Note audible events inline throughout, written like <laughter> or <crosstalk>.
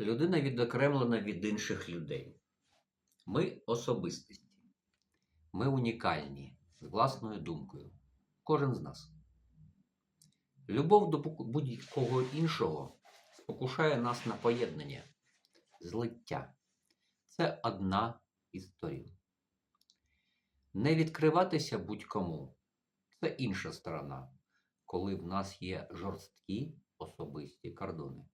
Людина відокремлена від інших людей. Ми особистості. Ми унікальні з власною думкою. Кожен з нас. Любов до будь-кого іншого спокушає нас на поєднання, злиття. Це одна із сторін. Не відкриватися будь-кому це інша сторона, коли в нас є жорсткі особисті кордони.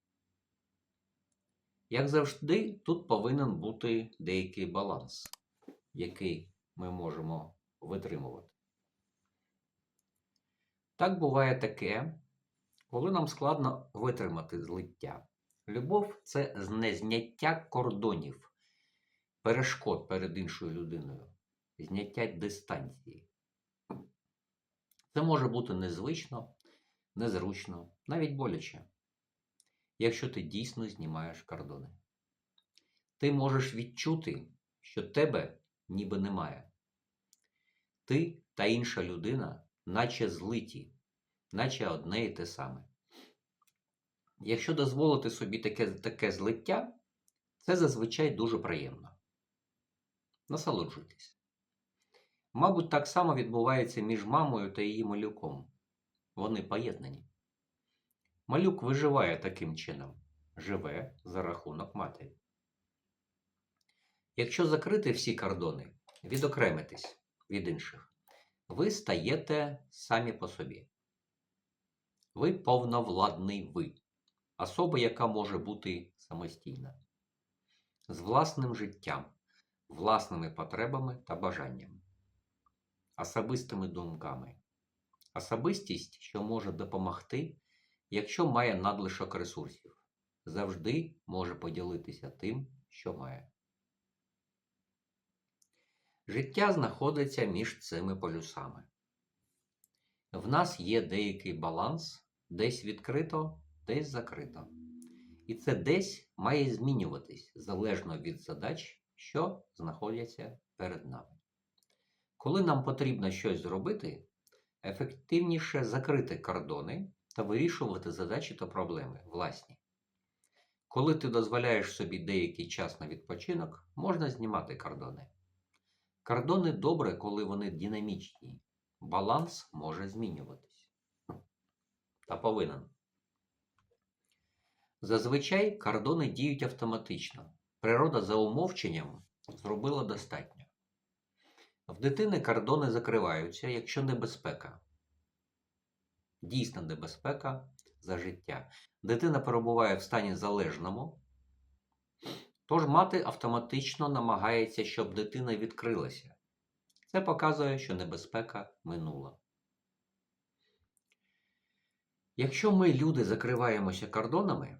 Як завжди, тут повинен бути деякий баланс, який ми можемо витримувати. Так буває таке, коли нам складно витримати злиття. Любов це незняття кордонів, перешкод перед іншою людиною, зняття дистанції. Це може бути незвично, незручно, навіть боляче, якщо ти дійсно знімаєш кордони. Ти можеш відчути, що тебе ніби немає. Ти та інша людина, наче злиті, наче одне і те саме. Якщо дозволити собі таке, таке злиття, це зазвичай дуже приємно. Насолоджуйтесь. Мабуть, так само відбувається між мамою та її малюком. Вони поєднані. Малюк виживає таким чином, живе за рахунок матері. Якщо закрити всі кордони, відокремитись від інших, ви стаєте самі по собі. Ви повновладний ви, особа, яка може бути самостійна, з власним життям, власними потребами та бажаннями, особистими думками. Особистість, що може допомогти, якщо має надлишок ресурсів, завжди може поділитися тим, що має. Життя знаходиться між цими полюсами. В нас є деякий баланс, десь відкрито, десь закрито. І це десь має змінюватись залежно від задач, що знаходяться перед нами. Коли нам потрібно щось зробити, ефективніше закрити кордони та вирішувати задачі та проблеми власні. Коли ти дозволяєш собі деякий час на відпочинок, можна знімати кордони. Кордони добре, коли вони динамічні. Баланс може змінюватись. Та повинен. Зазвичай кордони діють автоматично. Природа за умовченням зробила достатньо. В дитини кордони закриваються, якщо небезпека. Дійсна небезпека за життя. Дитина перебуває в стані залежному, тож мати автоматично намагається, щоб дитина відкрилася. Це показує, що небезпека минула. Якщо ми, люди, закриваємося кордонами,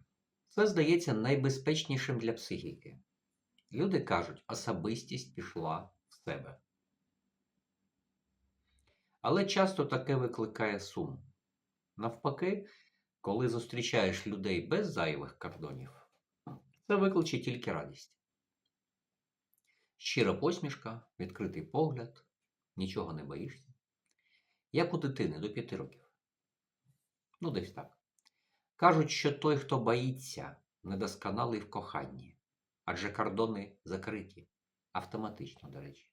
це здається найбезпечнішим для психіки. Люди кажуть, особистість пішла в себе. Але часто таке викликає сум. Навпаки, коли зустрічаєш людей без зайвих кордонів, це викличе тільки радість. Щира посмішка, відкритий погляд, нічого не боїшся. Як у дитини до п'яти років. Ну, десь так. Кажуть, що той, хто боїться, недосконалий в коханні, адже кордони закриті, автоматично, до речі.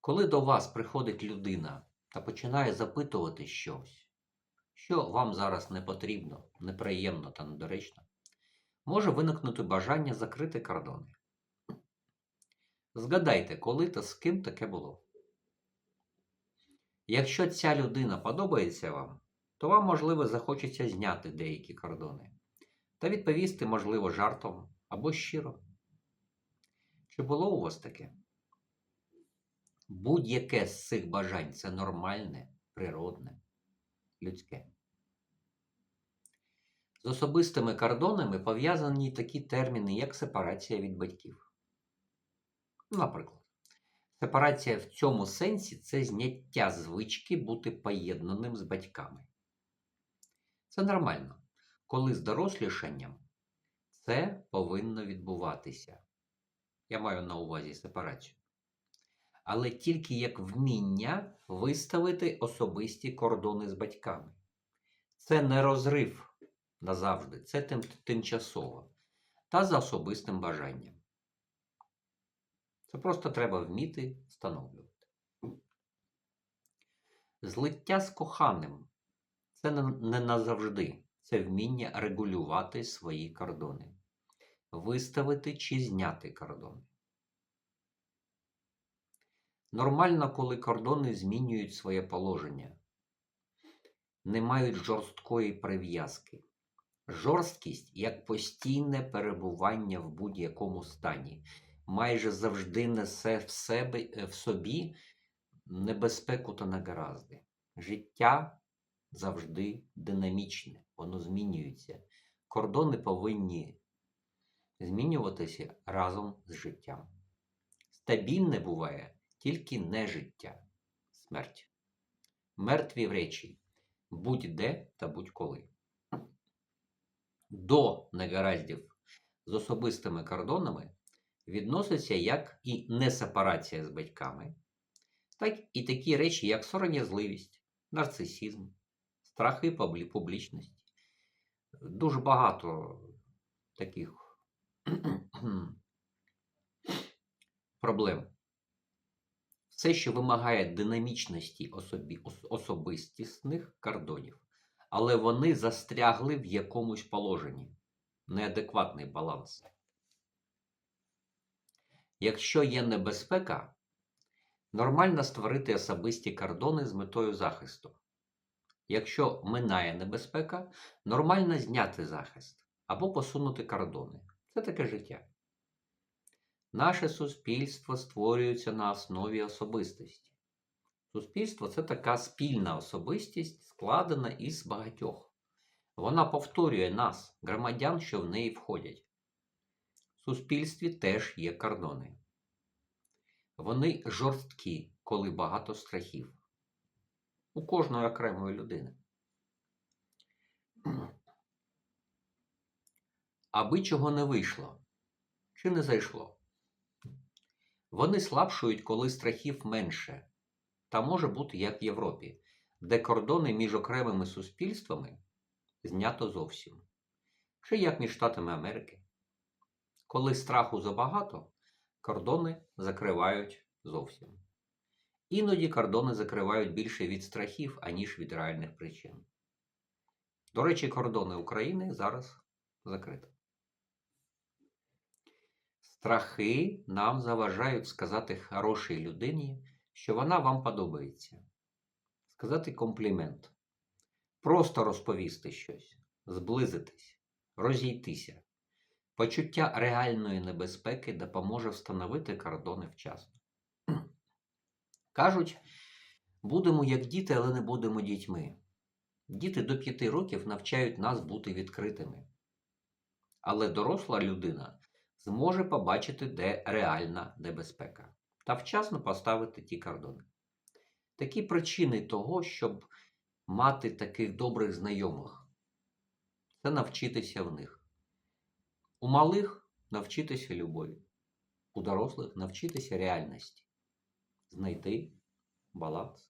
Коли до вас приходить людина та починає запитувати щось, що вам зараз не потрібно, неприємно та недоречно, може виникнути бажання закрити кордони. Згадайте, коли та з ким таке було. Якщо ця людина подобається вам, то вам, можливо, захочеться зняти деякі кордони та відповісти, можливо, жартом або щиро. Чи було у вас таке? Будь-яке з цих бажань це нормальне, природне, людське. З особистими кордонами пов'язані такі терміни, як сепарація від батьків. Наприклад, сепарація в цьому сенсі це зняття звички бути поєднаним з батьками. Це нормально, коли з дорослішанням це повинно відбуватися. Я маю на увазі сепарацію. Але тільки як вміння виставити особисті кордони з батьками. Це не розрив, назавжди. Це тим, тимчасово. Та за особистим бажанням. Це просто треба вміти встановлювати. Злиття з коханим це не назавжди. Це вміння регулювати свої кордони, виставити чи зняти кордони. Нормально, коли кордони змінюють своє положення, не мають жорсткої прив'язки. Жорсткість як постійне перебування в будь-якому стані, майже завжди несе в, себе, е, в собі небезпеку та негаразди. Життя завжди динамічне, воно змінюється. Кордони повинні змінюватися разом з життям. Стабільне буває тільки не життя, смерть. Мертві в речі будь-де та будь-коли. До негараздів з особистими кордонами відноситься як і несепарація з батьками, так і такі речі, як сором'язливість, нарцисізм, страхи публічності. Дуже багато таких <clears throat> проблем. Все, що вимагає динамічності особі, особистісних кордонів, але вони застрягли в якомусь положенні. Неадекватний баланс. Якщо є небезпека, нормально створити особисті кордони з метою захисту. Якщо минає небезпека, нормально зняти захист або посунути кордони. Це таке життя. Наше суспільство створюється на основі особистості. Суспільство це така спільна особистість, складена із багатьох. Вона повторює нас, громадян, що в неї входять. В суспільстві теж є кордони. Вони жорсткі, коли багато страхів. У кожної окремої людини. Аби чого не вийшло чи не зайшло. Вони слабшують, коли страхів менше. Та може бути як в Європі, де кордони між окремими суспільствами знято зовсім. Чи як між Штатами Америки. Коли страху забагато, кордони закривають зовсім. Іноді кордони закривають більше від страхів, аніж від реальних причин. До речі, кордони України зараз закриті. Страхи нам заважають сказати хорошій людині, що вона вам подобається. Сказати комплімент. Просто розповісти щось, зблизитись, розійтися. Почуття реальної небезпеки допоможе встановити кордони вчасно. <clears throat> Кажуть, будемо як діти, але не будемо дітьми. Діти до п'яти років навчають нас бути відкритими. Але доросла людина зможе побачити, де реальна небезпека, та вчасно поставити ті кордони. Такі причини того, щоб мати таких добрих знайомих, це навчитися в них. У малих навчитися любові, у дорослих навчитися реальності, знайти баланс.